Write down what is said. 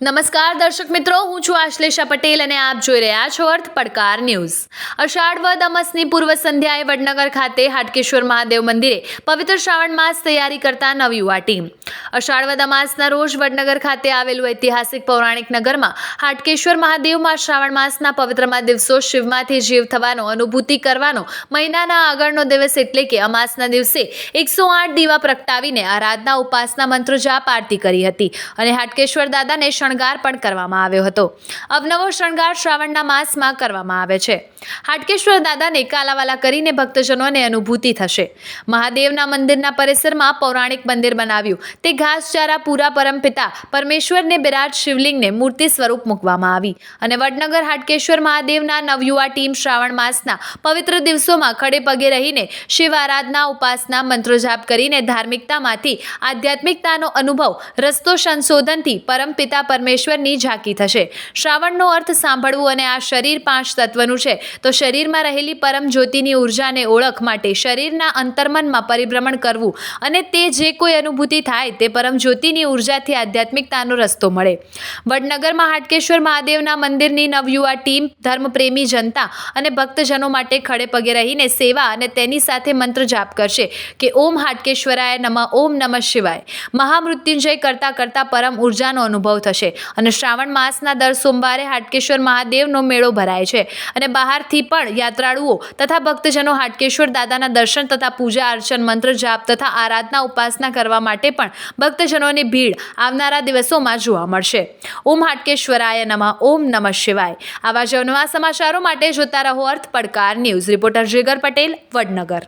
નમસ્કાર દર્શક મિત્રો, હું છું આશ્લેષા પટેલ અને આપ જોઈ રહ્યા છો અર્થ પડકાર ન્યૂઝ. અષાઢ વદ અમસની પૂર્વ સંધ્યાએ વડનગર ખાતે હાટકેશ્વર મહાદેવ મંદિરે પવિત્ર શ્રાવણ માસ તૈયારી કરતા નવયુવા ટીમ. અષાઢ વદ અમાસના રોજ વડનગર ખાતે આવેલું ઐતિહાસિક પૌરાણિક નગરમાં હાટકેશ્વર મહાદેવમાં શ્રાવણ માસના પવિત્રમાં દિવસો શિવમાંથી જીવ થવાનો, અનુભૂતિ કરવાનો, મહિનાના આગળનો દિવસ એટલે કે અમાસના દિવસે એકસો આઠ દીવા પ્રગટાવીને આરાધના, ઉપાસના, મંત્રો જાપ, આરતી કરી હતી. અને હાટકેશ્વર દાદાને શણગાર પણ કરવામાં આવ્યો હતો. અવનવો શણગાર શ્રાવણના માસમાં કરવામાં આવે છે. હાટકેશ્વર દાદાને કાલાવાલા કરીને ભક્તજનોને અનુભૂતિ થશે. મહાદેવના મંદિરના પરિસરમાં પૌરાણિક મંદિર બનાવ્યું. તે ઘાસચારા પૂરા પરમપિતા પરમેશ્વરને બિરાજ શિવલિંગને મૂર્તિ સ્વરૂપ મૂકવામાં આવી. અને વડનગર હાટકેશ્વર મહાદેવના નવયુવા ટીમ શ્રાવણ માસના પવિત્ર દિવસોમાં ખડે પગે રહીને શિવ આરાધના, ઉપાસના મંત્રો જાપ કરીને ધાર્મિકતામાંથી આધ્યાત્મિકતાનો અનુભવ રસ્તો સંશોધનથી પરમપિતા પરમેશ્વરની ઝાંકી થશે. શ્રાવણનો અર્થ સાંભળવું અને આ શરીર પાંચ તત્વનું છે. તો શરીરમાં રહેલી પરમ જ્યોતિની ઉર્જાને ઓળખ માટે શરીરના અંતર્મનમાં પરિભ્રમણ કરવું અને તે જે કોઈ અનુભૂતિ થાય તે પરમ જ્યોતિની ઉર્જાથી આધ્યાત્મિકતાનો રસ્તો મળે. વડનગરમાં હાટકેશ્વર મહાદેવના મંદિરની નવયુવા ટીમ, ધર્મપ્રેમી જનતા અને ભક્તજનો માટે ખડે પગે રહીને સેવા અને તેની સાથે મંત્ર જાપ કરશે કે ઓમ હાટકેશ્વરાય નમઃ, ઓમ નમઃ શિવાય. મહામૃત્યુંજય કરતા કરતા પરમ ઉર્જાનો અનુભવ થશે અને શ્રાવણ માસના દર સોમવારે હાટકેશ્વર મહાદેવનો મેળો ભરાય છે અને બહારથી પણ યાત્રાળુઓ તથા ભક્તજનો હાટકેશ્વર દાદાના દર્શન તથા પૂજા અર્ચન મંત્ર જાપ તથા આરાધના ઉપાસના કરવા માટે પણ ભક્તજનોની ભીડ આવનારા દિવસોમાં જોવા મળશે. ઓમ હાટકેશ્વરાય નમઃ, ઓમ નમઃ શિવાય. આવા જ નવા સમાચારો માટે જોતા રહો અર્થ પડકાર ન્યૂઝ રિપોર્ટર જીગર પટેલ, વડનગર.